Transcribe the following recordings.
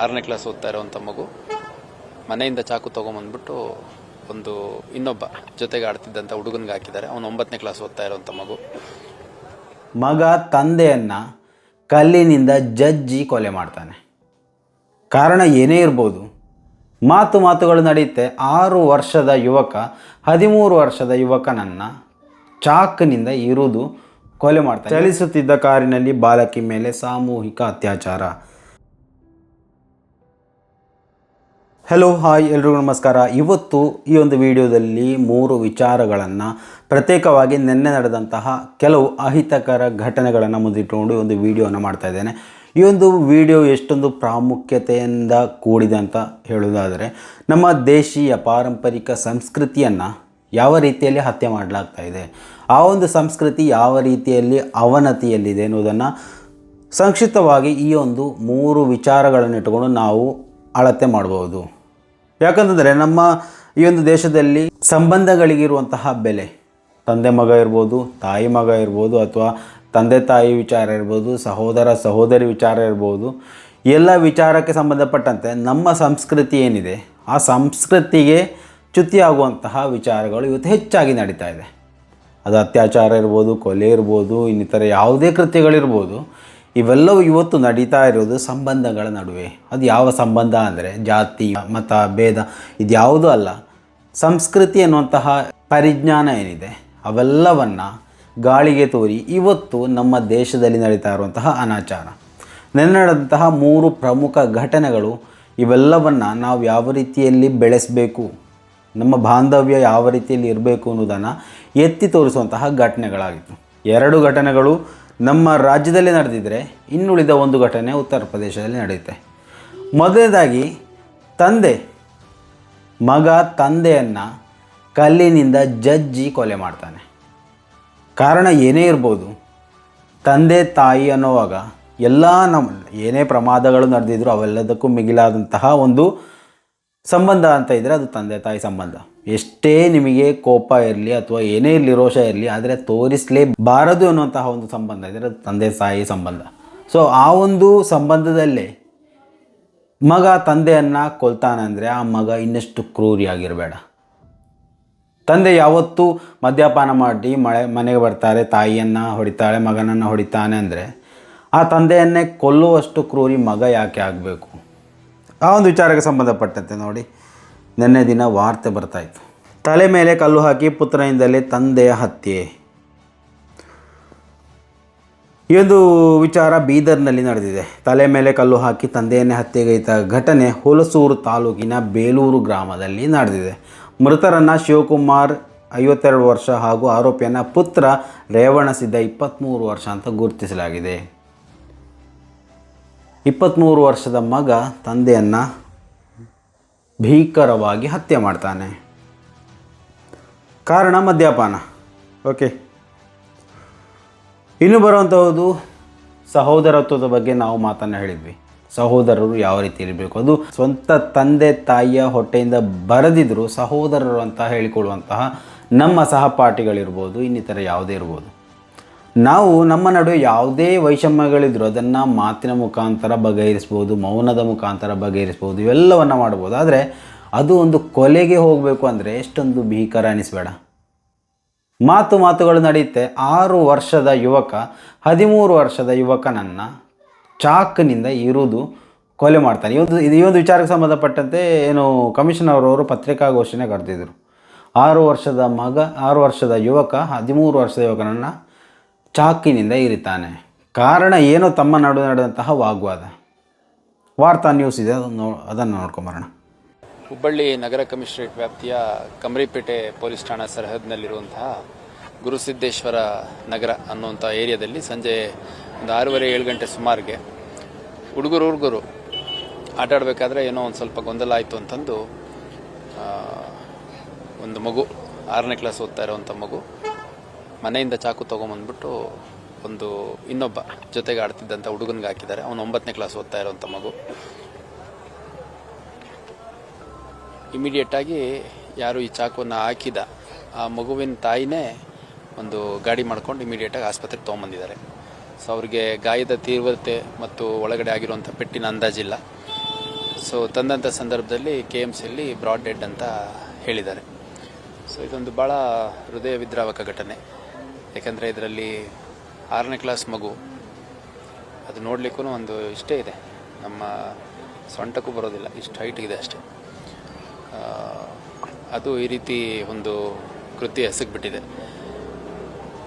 ಆರನೇ ಕ್ಲಾಸ್ ಓದ್ತಾ ಇರೋವಂಥ ಮಗು ಮನೆಯಿಂದ ಚಾಕು ತೊಗೊಂಬಂದ್ಬಿಟ್ಟು ಒಂದು ಇನ್ನೊಬ್ಬ ಜೊತೆಗೆ ಆಡ್ತಿದ್ದಂಥ ಹುಡುಗನಿಗೆ ಹಾಕಿದ್ದಾರೆ. ಅವನು ಒಂಬತ್ತನೇ ಕ್ಲಾಸ್ ಓದ್ತಾ ಇರೋವಂಥ ಮಗು. ಮಗ ತಂದೆಯನ್ನು ಕಲ್ಲಿನಿಂದ ಜಜ್ಜಿ ಕೊಲೆ ಮಾಡ್ತಾನೆ. ಕಾರಣ ಏನೇ ಇರ್ಬೋದು ಮಾತು ಮಾತುಗಳು ನಡೆಯುತ್ತೆ. ಆರು ವರ್ಷದ ಯುವಕ ಹದಿಮೂರು ವರ್ಷದ ಯುವಕನನ್ನು ಚಾಕ್ನಿಂದ ಇರುವುದು ಕೊಲೆ ಮಾಡ್ತಾನೆ. ಚಲಿಸುತ್ತಿದ್ದ ಕಾರಿನಲ್ಲಿ ಬಾಲಕಿ ಮೇಲೆ ಸಾಮೂಹಿಕ ಅತ್ಯಾಚಾರ. ಹಲೋ ಹಾಯ್ ಎಲ್ರಿಗೂ ನಮಸ್ಕಾರ. ಇವತ್ತು ಈ ಒಂದು ವಿಡಿಯೋದಲ್ಲಿ ಮೂರು ವಿಚಾರಗಳನ್ನು ಪ್ರತ್ಯೇಕವಾಗಿ ನಿನ್ನೆ ನಡೆದಂತಹ ಕೆಲವು ಅಹಿತಕರ ಘಟನೆಗಳನ್ನು ಮುಂದಿಟ್ಟುಕೊಂಡು ಒಂದು ವಿಡಿಯೋವನ್ನು ಮಾಡ್ತಾ ಇದ್ದೇನೆ. ಈ ಒಂದು ವಿಡಿಯೋ ಎಷ್ಟೊಂದು ಪ್ರಾಮುಖ್ಯತೆಯಿಂದ ಕೂಡಿದೆ ಅಂತ ಹೇಳೋದಾದರೆ ನಮ್ಮ ದೇಶೀಯ ಪಾರಂಪರಿಕ ಸಂಸ್ಕೃತಿಯನ್ನು ಯಾವ ರೀತಿಯಲ್ಲಿ ಹತ್ಯೆ ಮಾಡಲಾಗ್ತಾ ಇದೆ, ಆ ಒಂದು ಸಂಸ್ಕೃತಿ ಯಾವ ರೀತಿಯಲ್ಲಿ ಅವನತಿಯಲ್ಲಿದೆ ಎನ್ನುವುದನ್ನು ಸಂಕ್ಷಿಪ್ತವಾಗಿ ಈ ಒಂದು ಮೂರು ವಿಚಾರಗಳನ್ನು ಇಟ್ಟುಕೊಂಡು ನಾವು ಅಳತೆ ಮಾಡಬಹುದು ಯಾಕಂತಂದರೆ ನಮ್ಮ ಈ ಒಂದು ದೇಶದಲ್ಲಿ ಸಂಬಂಧಗಳಿಗಿರುವಂತಹ ಬೆಲೆ. ತಂದೆ ಮಗ ಇರ್ಬೋದು, ತಾಯಿ ಮಗ ಇರ್ಬೋದು, ಅಥವಾ ತಂದೆ ತಾಯಿ ವಿಚಾರ ಇರ್ಬೋದು, ಸಹೋದರ ಸಹೋದರಿ ವಿಚಾರ ಇರ್ಬೋದು, ಎಲ್ಲ ವಿಚಾರಕ್ಕೆ ಸಂಬಂಧಪಟ್ಟಂತೆ ನಮ್ಮ ಸಂಸ್ಕೃತಿ ಏನಿದೆ, ಆ ಸಂಸ್ಕೃತಿಗೆ ಚ್ಯುತಿಯಾಗುವಂತಹ ವಿಚಾರಗಳು ಇವತ್ತು ಹೆಚ್ಚಾಗಿ ನಡೀತಾ ಇದೆ. ಅದು ಅತ್ಯಾಚಾರ ಇರ್ಬೋದು, ಕೊಲೆ ಇರ್ಬೋದು, ಇನ್ನಿತರ ಯಾವುದೇ ಕೃತ್ಯಗಳಿರ್ಬೋದು ಇವೆಲ್ಲವೂ ಇವತ್ತು ನಡೀತಾ ಇರೋದು ಸಂಬಂಧಗಳ ನಡುವೆ. ಅದು ಯಾವ ಸಂಬಂಧ ಅಂದರೆ ಜಾತಿ, ಮತ, ಭೇದ ಇದ್ಯಾವುದೂ ಅಲ್ಲ. ಸಂಸ್ಕೃತಿ ಅನ್ನುವಂತಹ ಪರಿಜ್ಞಾನ ಏನಿದೆ, ಅವೆಲ್ಲವನ್ನು ಗಾಳಿಗೆ ತೋರಿ ಇವತ್ತು ನಮ್ಮ ದೇಶದಲ್ಲಿ ನಡೀತಾ ಇರುವಂತಹ ಅನಾಚಾರ. ನಡೆದಂತಹ ಮೂರು ಪ್ರಮುಖ ಘಟನೆಗಳು ಇವೆಲ್ಲವನ್ನು ನಾವು ಯಾವ ರೀತಿಯಲ್ಲಿ ಬೆಳೆಸಬೇಕು, ನಮ್ಮ ಬಾಂಧವ್ಯ ಯಾವ ರೀತಿಯಲ್ಲಿ ಇರಬೇಕು ಅನ್ನೋದನ್ನು ಎತ್ತಿ ತೋರಿಸುವಂತಹ ಘಟನೆಗಳಾಗಿತ್ತು. ಎರಡು ಘಟನೆಗಳು ನಮ್ಮ ರಾಜ್ಯದಲ್ಲಿ ನಡೆದಿದ್ದರೆ ಇನ್ನುಳಿದ ಒಂದು ಘಟನೆ ಉತ್ತರ ಪ್ರದೇಶದಲ್ಲಿ ನಡೆಯುತ್ತೆ. ಮೊದಲನೇದಾಗಿ, ತಂದೆ, ಮಗ ತಂದೆಯನ್ನು ಕಲ್ಲಿನಿಂದ ಜಜ್ಜಿ ಕೊಲೆ ಮಾಡ್ತಾನೆ. ಕಾರಣ ಏನೇ ಇರ್ಬೋದು, ತಂದೆ ತಾಯಿ ಅನ್ನೋವಾಗ ಎಲ್ಲ ನಮ್ಮ ಏನೇ ಪ್ರಮಾದಗಳು ನಡೆದಿದ್ರು ಅವೆಲ್ಲದಕ್ಕೂ ಮಿಗಿಲಾದಂತಹ ಒಂದು ಸಂಬಂಧ ಅಂತ ಇದ್ದರೆ ಅದು ತಂದೆ ತಾಯಿ ಸಂಬಂಧ. ಎಷ್ಟೇ ನಿಮಗೆ ಕೋಪ ಇರಲಿ ಅಥವಾ ಏನೇ ಇರಲಿ ರೋಷ ಇರಲಿ, ಆದರೆ ತೋರಿಸಲೇಬಾರದು ಅನ್ನುವಂತಹ ಒಂದು ಸಂಬಂಧ ಇದರ ತಂದೆ ತಾಯಿ ಸಂಬಂಧ. ಸೊ ಆ ಒಂದು ಸಂಬಂಧದಲ್ಲೇ ಮಗ ತಂದೆಯನ್ನು ಕೊಲ್ತಾನಂದರೆ ಆ ಮಗ ಇನ್ನಷ್ಟು ಕ್ರೂರಿಯಾಗಿರಬೇಡ ತಂದೆ ಯಾವತ್ತೂ ಮದ್ಯಪಾನ ಮಾಡಿ ಮಳೆ, ಮನೆಗೆ ಬರ್ತಾರೆ, ತಾಯಿಯನ್ನು ಹೊಡಿತಾಳೆ, ಮಗನನ್ನು ಹೊಡಿತಾನೆ ಅಂದರೆ ಆ ತಂದೆಯನ್ನೇ ಕೊಲ್ಲುವಷ್ಟು ಕ್ರೂರಿ ಮಗ ಯಾಕೆ ಆಗಬೇಕು? ಆ ಒಂದು ವಿಚಾರಕ್ಕೆ ಸಂಬಂಧಪಟ್ಟಂತೆ ನೋಡಿ. ನಿನ್ನೆ ದಿನ ವಾರ್ತೆ ಬರ್ತಾಯಿತ್ತು ತಲೆ ಮೇಲೆ ಕಲ್ಲು ಹಾಕಿ ಪುತ್ರನಿಂದಲೇ ತಂದೆಯ ಹತ್ಯೆ. ಈ ಒಂದು ವಿಚಾರ ಬೀದರ್ನಲ್ಲಿ ನಡೆದಿದೆ. ತಲೆ ಮೇಲೆ ಕಲ್ಲು ಹಾಕಿ ತಂದೆಯನ್ನೇ ಹತ್ಯೆಗೈತ ಘಟನೆ ಹುಲಸೂರು ತಾಲೂಕಿನ ಬೇಲೂರು ಗ್ರಾಮದಲ್ಲಿ ನಡೆದಿದೆ. ಮೃತರನ್ನು ಶಿವಕುಮಾರ್ ಐವತ್ತೆರಡು ವರ್ಷ ಹಾಗೂ ಆರೋಪಿಯನ್ನ ಪುತ್ರ ರೇವಣಸಿದ್ದ ಇಪ್ಪತ್ತ್ಮೂರು ವರ್ಷ ಅಂತ ಗುರುತಿಸಲಾಗಿದೆ. ಇಪ್ಪತ್ತ್ಮೂರು ವರ್ಷದ ಮಗ ತಂದೆಯನ್ನು ಭೀಕರವಾಗಿ ಹತ್ಯೆ ಮಾಡ್ತಾನೆ. ಕಾರಣ ಮದ್ಯಪಾನ. ಓಕೆ. ಇನ್ನು ಬರುವಂಥದ್ದು ಸಹೋದರತ್ವದ ಬಗ್ಗೆ ನಾವು ಮಾತನ್ನು ಹೇಳಿದ್ವಿ. ಸಹೋದರರು ಯಾವ ರೀತಿ ಇರಬೇಕು? ಅದು ಸ್ವಂತ ತಂದೆ ತಾಯಿಯ ಹೊಟ್ಟೆಯಿಂದ ಬರೆದಿದ್ದರೂ ಸಹೋದರರು ಅಂತ ಹೇಳಿಕೊಳ್ಳುವಂತಹ ನಮ್ಮ ಸಹಪಾಠಿಗಳಿರ್ಬೋದು, ಇನ್ನಿತರ ಯಾವುದೇ ಇರ್ಬೋದು. ನಾವು ನಮ್ಮ ನಡುವೆ ಯಾವುದೇ ವೈಷಮ್ಯಗಳಿದ್ರು ಅದನ್ನು ಮಾತಿನ ಮುಖಾಂತರ ಬಗೆಹರಿಸ್ಬೋದು, ಮೌನದ ಮುಖಾಂತರ ಬಗೆಹರಿಸ್ಬೋದು, ಇವೆಲ್ಲವನ್ನು ಮಾಡ್ಬೋದು. ಆದರೆ ಅದು ಒಂದು ಕೊಲೆಗೆ ಹೋಗಬೇಕು ಅಂದರೆ ಎಷ್ಟೊಂದು ಭೀಕರ ಅನಿಸ್ಬೇಡ. ಮಾತು ಮಾತುಗಳು ನಡೆಯುತ್ತೆ. ಆರು ವರ್ಷದ ಯುವಕ, ಹದಿಮೂರು ವರ್ಷದ ಯುವಕನನ್ನು ಚಾಕ್ನಿಂದ ಇರುವುದು ಕೊಲೆ ಮಾಡ್ತಾನೆ. ಇವತ್ತು ಇದು ಈ ಒಂದು ವಿಚಾರಕ್ಕೆ ಸಂಬಂಧಪಟ್ಟಂತೆ ಏನು ಕಮಿಷನರ್ ಅವರು ಪತ್ರಿಕಾಗೋಷ್ಠಿನೇ ಕರೆದಿದ್ದರು ಆರು ವರ್ಷದ ಮಗ, ಆರು ವರ್ಷದ ಯುವಕ, ಹದಿಮೂರು ವರ್ಷದ ಯುವಕನನ್ನು ಚಾಕಿನಿಂದ ಇರಿತಾನೆ. ಕಾರಣ ಏನು? ತಮ್ಮ ನಡುವೆ ನಡೆದಂತಹ ವಾಗ್ವಾದ. ವಾರ್ತಾ ನ್ಯೂಸ್ ಇದೆ, ಅದನ್ನು ಅದನ್ನು ನೋಡ್ಕೊಂಬರೋಣ ಹುಬ್ಬಳ್ಳಿ ನಗರ ಕಮಿಷನರೇಟ್ ವ್ಯಾಪ್ತಿಯ ಕಮರಿಪೇಟೆ ಪೊಲೀಸ್ ಠಾಣಾ ಸರಹದ್ನಲ್ಲಿರುವಂತಹ ಗುರುಸಿದ್ದೇಶ್ವರ ನಗರ ಅನ್ನುವಂಥ ಏರಿಯಾದಲ್ಲಿ ಸಂಜೆ ಒಂದು ಆರೂವರೆ, ಏಳು ಗಂಟೆ ಸುಮಾರಿಗೆ ಹುಡುಗರು ಹುಡುಗರು ಆಟ ಆಡಬೇಕಾದ್ರೆ ಏನೋ ಒಂದು ಸ್ವಲ್ಪ ಗೊಂದಲ ಆಯಿತು ಅಂತಂದು ಒಂದು ಮಗು, ಆರನೇ ಕ್ಲಾಸ್ ಓದ್ತಾ ಇರೋವಂಥ ಮಗು ಮನೆಯಿಂದ ಚಾಕು ತೊಗೊಂಬಂದ್ಬಿಟ್ಟು ಒಂದು ಇನ್ನೊಬ್ಬ ಜೊತೆಗೆ ಆಡ್ತಿದ್ದಂಥ ಹುಡುಗನಿಗೆ ಹಾಕಿದ್ದಾರೆ. ಅವನು ಒಂಬತ್ತನೇ ಕ್ಲಾಸ್ ಓದ್ತಾ ಇರೋವಂಥ ಮಗು. ಇಮಿಡಿಯೇಟಾಗಿ ಯಾರು ಈ ಚಾಕುವನ್ನು ಹಾಕಿದ, ಆ ಮಗುವಿನ ತಾಯಿನೇ ಒಂದು ಗಾಡಿ ಮಾಡ್ಕೊಂಡು ಇಮಿಡಿಯೇಟಾಗಿ ಆಸ್ಪತ್ರೆಗೆ ತೊಗೊಂಬಂದಿದ್ದಾರೆ. ಸೊ ಅವ್ರಿಗೆ ಗಾಯದ ತೀವ್ರತೆ ಮತ್ತು ಒಳಗಡೆ ಆಗಿರುವಂಥ ಪೆಟ್ಟಿನ ಅಂದಾಜಿಲ್ಲ ಸೊ ತಂದಂಥ ಸಂದರ್ಭದಲ್ಲಿ ಕೆ ಎಂ ಸಿಯಲ್ಲಿ ಬ್ರಾಡ್ ಡೆಡ್ ಅಂತ ಹೇಳಿದ್ದಾರೆ. ಸೊ ಇದೊಂದು ಭಾಳ ಹೃದಯ ವಿದ್ರಾವಕ ಘಟನೆ. ಯಾಕಂದರೆ ಇದರಲ್ಲಿ ಆರನೇ ಕ್ಲಾಸ್ ಮಗು, ಅದು ನೋಡಲಿಕ್ಕೂ ಒಂದು ಇಷ್ಟೇ ಇದೆ. ನಮ್ಮ ಸೊಂಟಕ್ಕೂ ಬರೋದಿಲ್ಲ, ಇಷ್ಟು ಹೈಟ್ ಇದೆ ಅಷ್ಟೇ. ಅದು ಈ ರೀತಿ ಒಂದು ಕೃತಿ ಎಸಗಿಬಿಟ್ಟಿದೆ.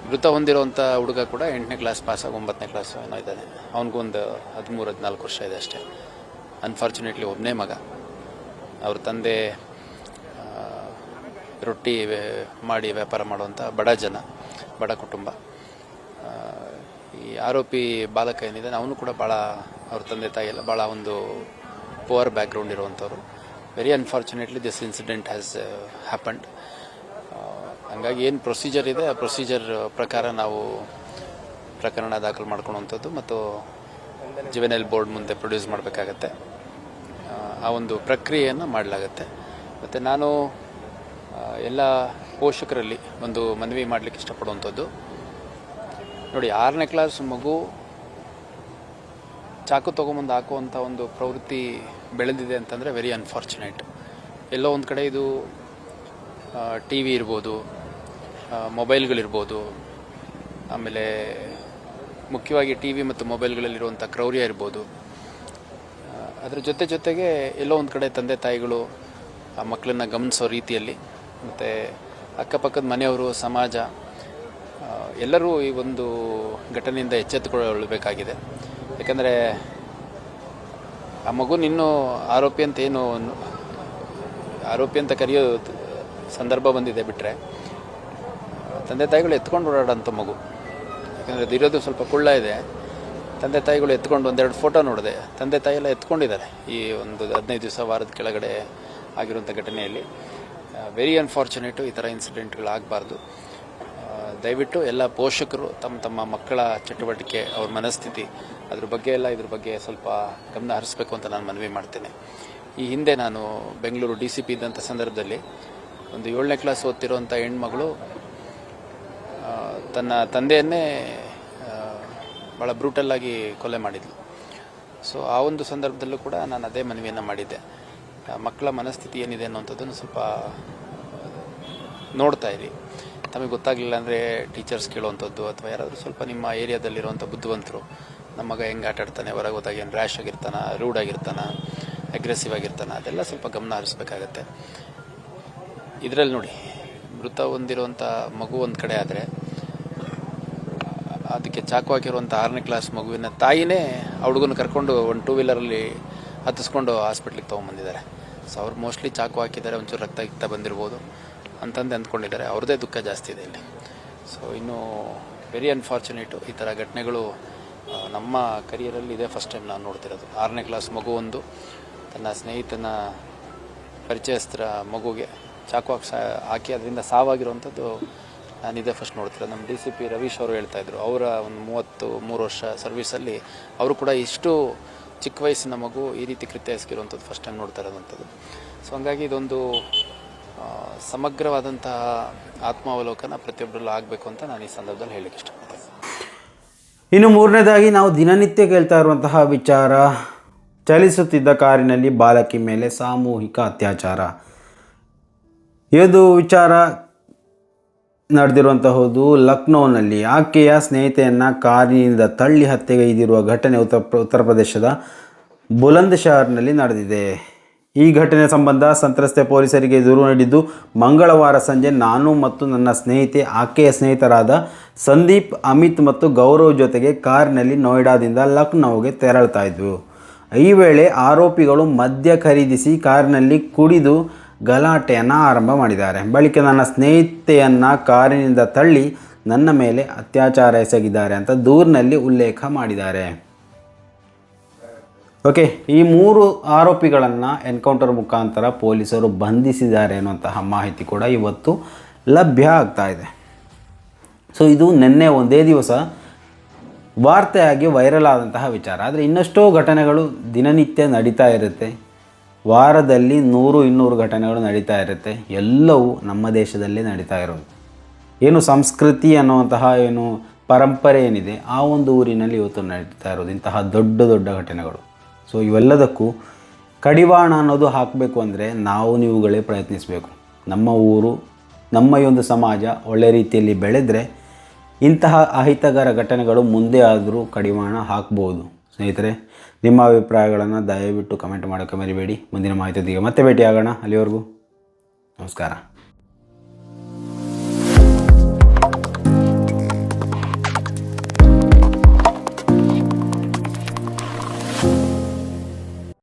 ಮೃತ ಹೊಂದಿರುವಂಥ ಹುಡುಗ ಕೂಡ ಎಂಟನೇ ಕ್ಲಾಸ್ ಪಾಸಾಗಿ ಒಂಬತ್ತನೇ ಕ್ಲಾಸ್ ಏನೋ ಇದ್ದಾನೆ. ಅವನಿಗೂ ಒಂದು ಹದಿಮೂರು, ಹದಿನಾಲ್ಕು ವರ್ಷ ಇದೆ ಅಷ್ಟೇ. ಅನ್ಫಾರ್ಚುನೇಟ್ಲಿ ಒಬ್ಬನೇ ಮಗ. ಅವ್ರ ತಂದೆ ರೊಟ್ಟಿ ಮಾಡಿ ವ್ಯಾಪಾರ ಮಾಡುವಂಥ ಬಡ ಜನ. ಬಡ ಕುಟುಂಬ. ಈ ಆರೋಪಿ ಬಾಲಕ ಏನಿದೆ ಅವನು ಕೂಡ ಭಾಳ ಅವ್ರ ತಂದೆ ತಾಯಿ ಎಲ್ಲ ಭಾಳ ಒಂದು poor background ಇರುವಂಥವ್ರು. Very unfortunately this incident has happened ಹಂಗಾಗಿ ಏನು ಪ್ರೊಸೀಜರ್ ಇದೆ, ಆ ಪ್ರೊಸೀಜರ್ ಪ್ರಕಾರ ನಾವು ಪ್ರಕರಣ ದಾಖಲು ಮಾಡ್ಕೊಳ್ಳುವಂಥದ್ದು ಮತ್ತು ಜಿವೆನಲ್ ಬೋರ್ಡ್ ಮುಂದೆ ಪ್ರೊಡ್ಯೂಸ್ ಮಾಡಬೇಕಾಗತ್ತೆ. ಆ ಒಂದು ಪ್ರಕ್ರಿಯೆಯನ್ನು ಮಾಡಲಾಗತ್ತೆ. ಮತ್ತು ನಾನು ಎಲ್ಲ ಪೋಷಕರಲ್ಲಿ ಒಂದು ಮನವಿ ಮಾಡಲಿಕ್ಕೆ ಇಷ್ಟಪಡುವಂಥದ್ದು. ನೋಡಿ, ಆರನೇ ಕ್ಲಾಸ್ ಮಗು ಚಾಕು ತೊಗೊಂಬಂದು ಹಾಕುವಂಥ ಒಂದು ಪ್ರವೃತ್ತಿ ಬೆಳೆದಿದೆ ಅಂತಂದರೆ ವೆರಿ ಅನ್ಫಾರ್ಚುನೇಟ್ ಎಲ್ಲೋ ಒಂದು ಕಡೆ ಇದು ಟಿ ವಿ ಇರ್ಬೋದು ಮೊಬೈಲ್ಗಳಿರ್ಬೋದು, ಆಮೇಲೆ ಮುಖ್ಯವಾಗಿ ಟಿ ವಿ ಮತ್ತು ಮೊಬೈಲ್ಗಳಲ್ಲಿರುವಂಥ ಕ್ರೌರ್ಯ ಇರ್ಬೋದು. ಅದ್ರ ಜೊತೆ ಜೊತೆಗೆ ಎಲ್ಲೋ ಒಂದು ಕಡೆ ತಂದೆ ತಾಯಿಗಳು ಆ ಮಕ್ಕಳನ್ನ ಗಮನಿಸೋ ರೀತಿಯಲ್ಲಿ ಮತ್ತು ಅಕ್ಕಪಕ್ಕದ ಮನೆಯವರು, ಸಮಾಜ ಎಲ್ಲರೂ ಈ ಒಂದು ಘಟನೆಯಿಂದ ಎಚ್ಚೆತ್ತುಕೊಳ್ಳಬೇಕಾಗಿದೆ. ಯಾಕಂದರೆ ಆ ಮಗು ಇನ್ನೂ ಆರೋಪಿ ಅಂತ ಏನು ಆರೋಪಿ ಅಂತ ಕರೆಯೋ ಸಂದರ್ಭ ಬಂದಿದೆ ಬಿಟ್ಟರೆ ತಂದೆ ತಾಯಿಗಳು ಎತ್ಕೊಂಡು ಓಡಾಡೋಂಥ ಮಗು. ಯಾಕಂದರೆ ಇರೋದು ಸ್ವಲ್ಪ ಕುಳ್ಳ ಇದೆ. ತಂದೆ ತಾಯಿಗಳು ಎತ್ಕೊಂಡು ಒಂದೆರಡು ಫೋಟೋ ನೋಡಿದೆ. ತಂದೆ ತಾಯಿ ಎಲ್ಲ ಎತ್ಕೊಂಡಿದ್ದಾರೆ ಈ ಒಂದು ಹದಿನೈದು ದಿವಸ ವಾರದ ಕೆಳಗಡೆ ಆಗಿರುವಂಥ ಘಟನೆಯಲ್ಲಿ. ವೆರಿ ಅನ್ಫಾರ್ಚುನೇಟು ಈ ಥರ ಇನ್ಸಿಡೆಂಟ್ಗಳಾಗಬಾರ್ದು ದಯವಿಟ್ಟು ಎಲ್ಲ ಪೋಷಕರು, ತಮ್ಮ ತಮ್ಮ ಮಕ್ಕಳ ಚಟುವಟಿಕೆ, ಅವ್ರ ಮನಸ್ಥಿತಿ, ಅದ್ರ ಬಗ್ಗೆ ಎಲ್ಲ ಇದ್ರ ಬಗ್ಗೆ ಸ್ವಲ್ಪ ಗಮನ ಹರಿಸ್ಬೇಕು ಅಂತ ನಾನು ಮನವಿ ಮಾಡ್ತೇನೆ. ಈ ಹಿಂದೆ ನಾನು ಬೆಂಗಳೂರು ಡಿ ಸಿ ಪಿ ಇದ್ದಂಥ ಸಂದರ್ಭದಲ್ಲಿ ಒಂದು ಏಳನೇ ಕ್ಲಾಸ್ ಓದ್ತಿರೋಂಥ ಹೆಣ್ಮಗಳು ತನ್ನ ತಂದೆಯನ್ನೇ ಭಾಳ ಬ್ರೂಟಲ್ಲಾಗಿ ಕೊಲೆ ಮಾಡಿದ್ಲು. ಸೊ ಆ ಒಂದು ಸಂದರ್ಭದಲ್ಲೂ ಕೂಡ ನಾನು ಅದೇ ಮನವಿಯನ್ನು ಮಾಡಿದ್ದೆ. ಮಕ್ಕಳ ಮನಸ್ಥಿತಿ ಏನಿದೆ ಅನ್ನೋಂಥದ್ದನ್ನು ಸ್ವಲ್ಪ ನೋಡ್ತಾ ಇರಿ. ತಮಗೆ ಗೊತ್ತಾಗಲಿಲ್ಲ ಅಂದರೆ ಟೀಚರ್ಸ್ ಕೇಳುವಂಥದ್ದು ಅಥವಾ ಯಾರಾದರೂ ಸ್ವಲ್ಪ ನಿಮ್ಮ ಏರಿಯಾದಲ್ಲಿರುವಂಥ ಬುದ್ಧಿವಂತರು, ನಮ್ಮ ಮಗ ಹೆಂಗೆ ಆಟ ಆಡ್ತಾನೆ, ಹೊರಗೆ ಹೋದಾಗ ಏನು ರ್ಯಾಶ್ ಆಗಿರ್ತಾನ ರೂಡ್ ಆಗಿರ್ತಾನ ಅಗ್ರೆಸಿವ್ ಆಗಿರ್ತಾನ, ಅದೆಲ್ಲ ಸ್ವಲ್ಪ ಗಮನ ಹರಿಸ್ಬೇಕಾಗತ್ತೆ. ಇದರಲ್ಲಿ ನೋಡಿ, ಮೃತ ಹೊಂದಿರುವಂಥ ಮಗು ಒಂದು ಕಡೆ ಆದರೆ, ಅದಕ್ಕೆ ಚಾಕು ಹಾಕಿರುವಂಥ ಆರನೇ ಕ್ಲಾಸ್ ಮಗುವಿನ ತಾಯಿನೇ ಆ ಹುಡುಗನ ಕರ್ಕೊಂಡು ಒಂದು ಟೂ ವೀಲರಲ್ಲಿ ಹತ್ತಿಸ್ಕೊಂಡು ಹಾಸ್ಪಿಟ್ಲಿಗೆ ತೊಗೊಂಬಂದಿದ್ದಾರೆ. ಸೊ ಅವ್ರು ಮೋಸ್ಟ್ಲಿ ಚಾಕು ಹಾಕಿದ್ದಾರೆ, ಒಂಚೂರು ರಕ್ತ ಗಿಕ್ತ ಬಂದಿರ್ಬೋದು ಅಂತಂದು ಅಂದ್ಕೊಂಡಿದ್ದಾರೆ. ಅವ್ರದ್ದೇ ದುಃಖ ಜಾಸ್ತಿ ಇದೆ ಇಲ್ಲಿ. ಸೊ ಇನ್ನು ವೆರಿ ಅನ್ಫಾರ್ಚುನೇಟು ಈ ಥರ ಘಟನೆಗಳು ನಮ್ಮ ಕರಿಯರಲ್ಲಿ ಇದೇ ಫಸ್ಟ್ ಟೈಮ್ ನಾನು ನೋಡ್ತಿರೋದು. ಆರನೇ ಕ್ಲಾಸ್ ಮಗುವೊಂದು ತನ್ನ ಸ್ನೇಹಿತನ ಪರಿಚಯಸ್ತ್ರ ಮಗುಗೆ ಚಾಕು ಹಾಕಿ ಹಾಕಿ ಅದರಿಂದ ಸಾವಾಗಿರುವಂಥದ್ದು ನಾನು ಇದೇ ಫಸ್ಟ್ ನೋಡ್ತಿರೋದು. ನಮ್ಮ ಡಿ ಸಿ ಪಿ ರವೀಶ್ ಅವರು ಹೇಳ್ತಾ ಇದ್ರು, ಅವರ ಒಂದು ಮೂವತ್ತು, ಮೂರು ವರ್ಷ ಸರ್ವೀಸಲ್ಲಿ ಅವರು ಕೂಡ ಇಷ್ಟು ಚಿಕ್ಕ ವಯಸ್ಸಿನ ಮಗು ಈ ರೀತಿ ಕೃತ್ಯ ಎಸಗಿರುವಂಥದ್ದು ಫಸ್ಟ್ ಟೈಮ್ ನೋಡ್ತಾ ಇರೋವಂಥದ್ದು ಸೊ ಹಂಗಾಗಿ ಇದೊಂದು ಸಮಗ್ರವಾದಂತಹ ಆತ್ಮಾವಲೋಕನ ಪ್ರತಿಯೊಬ್ಬರಲ್ಲೂ ಆಗಬೇಕು ಅಂತ ನಾನು ಈ ಸಂದರ್ಭದಲ್ಲಿ ಹೇಳಕ್ಕೆ ಇಷ್ಟಪಡ್ತೇನೆ. ಇನ್ನು ಮೂರನೇದಾಗಿ ನಾವು ದಿನನಿತ್ಯ ಕೇಳ್ತಾ ಇರುವಂತಹ ವಿಚಾರ, ಚಲಿಸುತ್ತಿದ್ದ ಕಾರಿನಲ್ಲಿ ಬಾಲಕಿ ಮೇಲೆ ಸಾಮೂಹಿಕ ಅತ್ಯಾಚಾರ. ಇದು ವಿಚಾರ ನಡೆದಿರುವಂತಹದ್ದು ಲಕ್ನೋನಲ್ಲಿ. ಆಕೆಯ ಸ್ನೇಹಿತೆಯನ್ನು ಕಾರಿನಿಂದ ತಳ್ಳಿ ಹತ್ಯೆಗೈದಿರುವ ಘಟನೆ ಉತ್ತರ ಉತ್ತರ ಪ್ರದೇಶದ ಬುಲಂದ್ ಶಹರ್ನಲ್ಲಿ ನಡೆದಿದೆ. ಈ ಘಟನೆ ಸಂಬಂಧ ಸಂತ್ರಸ್ತೆ ಪೊಲೀಸರಿಗೆ ದೂರು ನೀಡಿದ್ದು, ಮಂಗಳವಾರ ಸಂಜೆ ನಾನು ಮತ್ತು ನನ್ನ ಸ್ನೇಹಿತೆ, ಆಕೆಯ ಸ್ನೇಹಿತರಾದ ಸಂದೀಪ್, ಅಮಿತ್ ಮತ್ತು ಗೌರವ್ ಜೊತೆಗೆ ಕಾರಿನಲ್ಲಿ ನೋಯ್ಡಾದಿಂದ ಲಕ್ನೋಗೆ ತೆರಳ್ತಾ ಇದ್ವು. ಈ ವೇಳೆ ಆರೋಪಿಗಳು ಮದ್ಯ ಖರೀದಿಸಿ ಕಾರಿನಲ್ಲಿ ಕುಡಿದು ಗಲಾಟೆಯನ್ನು ಆರಂಭ ಮಾಡಿದ್ದಾರೆ. ಬಳಿಕ ನನ್ನ ಸ್ನೇಹಿತೆಯನ್ನು ಕಾರಿನಿಂದ ತಳ್ಳಿ ನನ್ನ ಮೇಲೆ ಅತ್ಯಾಚಾರ ಎಸಗಿದ್ದಾರೆ ಅಂತ ದೂರಿನಲ್ಲಿ ಉಲ್ಲೇಖ ಮಾಡಿದ್ದಾರೆ. ಓಕೆ, ಈ ಮೂರು ಆರೋಪಿಗಳನ್ನು ಎನ್ಕೌಂಟರ್ ಮುಖಾಂತರ ಪೊಲೀಸರು ಬಂಧಿಸಿದ್ದಾರೆ ಅನ್ನುವಂತಹ ಮಾಹಿತಿ ಕೂಡ ಇವತ್ತು ಲಭ್ಯ ಆಗ್ತಾ ಇದೆ. ಸೊ, ಇದು ನಿನ್ನೆ ಒಂದೇ ದಿವಸ ವಾರ್ತೆಯಾಗಿ ವೈರಲ್ ಆದಂತಹ ವಿಚಾರ. ಆದರೆ ಇನ್ನಷ್ಟೋ ಘಟನೆಗಳು ದಿನನಿತ್ಯ ನಡೀತಾ ಇರುತ್ತೆ. ವಾರದಲ್ಲಿ ನೂರು ಇನ್ನೂರು ಘಟನೆಗಳು ನಡೀತಾ ಇರುತ್ತೆ. ಎಲ್ಲವೂ ನಮ್ಮ ದೇಶದಲ್ಲಿ ನಡೀತಾ ಇರೋದು. ಏನು ಸಂಸ್ಕೃತಿ ಅನ್ನುವಂತಹ ಏನು ಪರಂಪರೆ ಏನಿದೆ, ಆ ಒಂದು ಊರಿನಲ್ಲಿ ಇವತ್ತು ನಡೀತಾ ಇರೋದು. ಇಂತಹ ದೊಡ್ಡ ದೊಡ್ಡ ಘಟನೆಗಳು. ಸೊ ಇವೆಲ್ಲದಕ್ಕೂ ಕಡಿವಾಣ ಅನ್ನೋದು ಹಾಕಬೇಕು ಅಂದರೆ ನಾವು ನೀವುಗಳೇ ಪ್ರಯತ್ನಿಸಬೇಕು. ನಮ್ಮ ಊರು, ನಮ್ಮ ಈ ಒಂದು ಸಮಾಜ ಒಳ್ಳೆ ರೀತಿಯಲ್ಲಿ ಬೆಳೆದರೆ ಇಂತಹ ಅಹಿತಕರ ಘಟನೆಗಳು ಮುಂದೆ ಆದರೂ ಕಡಿವಾಣ ಹಾಕ್ಬೋದು. ಸ್ನೇಹಿತರೆ ನಿಮ್ಮ ಅಭಿಪ್ರಾಯಗಳನ್ನು ದಯವಿಟ್ಟು ಕಮೆಂಟ್ ಮಾಡೋಕ್ಕೆ ಮರಿಬೇಡಿ. ಮುಂದಿನ ಮಾಹಿತಿಯೊಂದಿಗೆ ಮತ್ತೆ ಭೇಟಿಯಾಗೋಣ. ಅಲ್ಲಿವರೆಗೂ ನಮಸ್ಕಾರ.